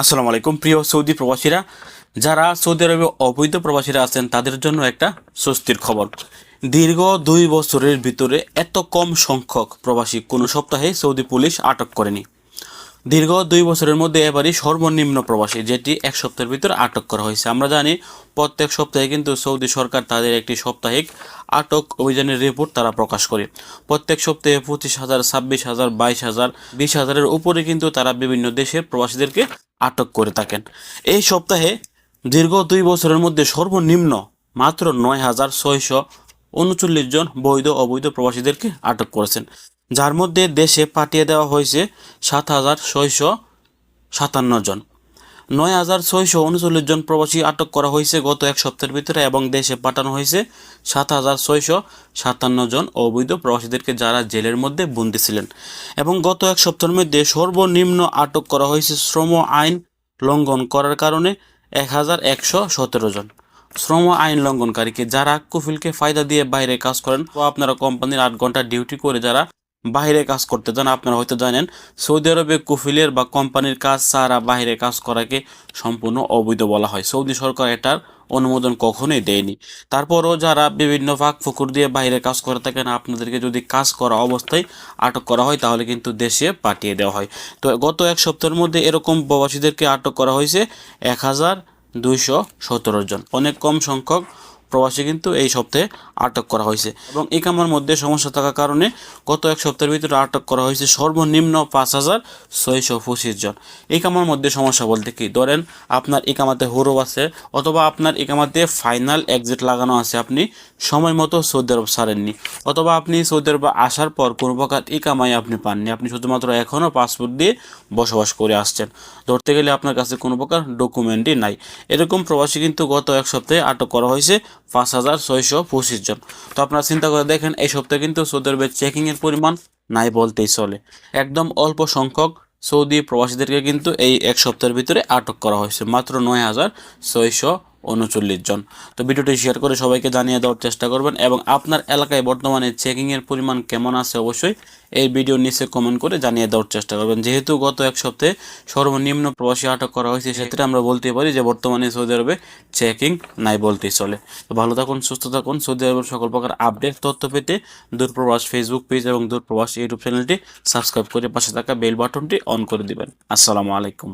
আসসালামু আলাইকুম, প্রিয় সৌদি প্রবাসীরা। যারা সৌদি আরবে অবৈধ প্রবাসীরা আছেন, তাদের জন্য একটা স্বস্তির খবর। দীর্ঘ দুই বছরের ভিতরে এত কম সংখ্যক প্রবাসী কোনো সপ্তাহে সৌদি পুলিশ আটক করেনি। দীর্ঘ দুই বছরের মধ্যে এবারই সর্বনিম্ন প্রবাসী, যেটি এক সপ্তাহের ভিতরে আটক করা হয়েছে। আমরা জানি, প্রত্যেক সপ্তাহে কিন্তু সৌদি সরকার তাদের একটি সাপ্তাহিক আটক অভিযানের রিপোর্ট তারা প্রকাশ করে। প্রত্যেক সপ্তাহে পঁচিশ হাজার, ছাব্বিশ হাজার, বাইশ হাজার, বিশ হাজারের উপরে কিন্তু তারা বিভিন্ন দেশের প্রবাসীদেরকে আটক করে থাকেন। এই সপ্তাহে দীর্ঘ দুই বছরের মধ্যে সর্বনিম্ন মাত্র নয় হাজার ছয়শো উনচল্লিশ জন বৈধ অবৈধ প্রবাসীদেরকে আটক করেছেন। যার মধ্যে দেশে পাঠিয়ে দেওয়া হয়েছে সাত হাজার ছয়শো সাতান্ন জন। নয় হাজার ছয়শো উনচল্লিশ জন প্রবাসী আটক করা হয়েছে গত এক সপ্তাহের ভিতরে এবং দেশে পাঠানো হয়েছে সাত হাজার ছয়শো সাতান্ন জন অবৈধ প্রবাসীদেরকে যারা জেলের মধ্যে বন্দী ছিলেন। এবং গত এক সপ্তাহের মধ্যে সর্বনিম্ন আটক করা হয়েছে শ্রম আইন লঙ্ঘন করার কারণে এক হাজার একশো সতেরো জন। শ্রম আইন লঙ্ঘনকারীকে যারা কুফিলকে ফায়দা দিয়ে বাইরে কাজ করেন বা আপনারা কোম্পানির আট ঘণ্টা ডিউটি করে যারা বাইরে কাজ করতে যান আপনারা হয়তো জানেন, সৌদি আরবে কুফিলের বা কোম্পানির কাজ ছাড়া বাইরে কাজ করাকে সম্পূর্ণ অবৈধ বলা হয়। সৌদি সরকার এটার অনুমোদন কখনোই দেয়নি। তারপরও যারা বিভিন্ন ফাঁক ফুকুর দিয়ে বাইরে কাজ করে থাকেন, আপনাদেরকে যদি কাজ করা অবস্থায় আটক করা হয়, তাহলে কিন্তু দেশে পাঠিয়ে দেওয়া হয়। তো গত এক সপ্তাহের মধ্যে এরকম প্রবাসীদেরকে আটক করা হয়েছে এক হাজার দুইশো সতেরো জন। অনেক কম সংখ্যক প্রবাসী কিন্তু এই সপ্তাহে আটক করা হয়েছে। এবং ইকামার মধ্যে সমস্যা থাকার কারণে গত এক সপ্তাহের ভিতরে আটক করা হয়েছে সর্বনিম্ন পাঁচ হাজার ছয়শো পঁচিশ জন। ইকামার মধ্যে সমস্যা বলতে কি? ধরেন আপনার ইকামাতে হুরুব আছে অথবা আপনার ইকামাতে ফাইনাল এক্সিট লাগানো আছে আপনি সময় মতো সৌদি আরব ছাড়েননি। অথবা আপনি সৌদি আরব আসার পর কোনো প্রকার ইকামাই আপনি পাননি। আপনি শুধুমাত্র এখনও পাসপোর্ট দিয়ে বসবাস করে আসছেন। ধরতে গেলে আপনার কাছে কোনো প্রকার ডকুমেন্টই নাই। এরকম প্রবাসী কিন্তু গত এক সপ্তাহে আটক করা হয়েছে পাঁচ হাজার ছয়শো পঁচিশ জন। তো আপনারা চিন্তা করে দেখেন এই সপ্তাহে কিন্তু সৌদি আরবের চেকিংয়ের পরিমাণ নাই বলতেই চলে। একদম অল্প সংখ্যক সৌদি প্রবাসীদেরকে কিন্তু এই এক সপ্তাহের ভিতরে আটক করা হয়েছে, মাত্র নয় হাজার ছয়শো উনচল্লিশ জন। তো ভিডিওটি শেয়ার করে সবাইকে জানিয়ে দেওয়ার চেষ্টা করবেন এবং আপনার এলাকায় বর্তমানে চেকিংয়ের পরিমাণ কেমন আছে অবশ্যই এই ভিডিও নিচে কমেন্ট করে জানিয়ে দেওয়ার চেষ্টা করবেন। যেহেতু গত এক সপ্তাহে সর্বনিম্ন প্রবাসী আটক করা হয়েছে, সেক্ষেত্রে আমরা বলতে পারি যে বর্তমানে সৌদি আরবে চেকিং নাই বলতেই চলে। তো ভালো থাকুন, সুস্থ থাকুন। সৌদি আরবের সকল প্রকার আপডেট তথ্য পেতে দূরপ্রবাস ফেসবুক পেজ এবং দূরপ্রবাস ইউটিউব চ্যানেলটি সাবস্ক্রাইব করে পাশে থাকা বেল বাটনটি অন করে দিবেন। আসসালামু আলাইকুম।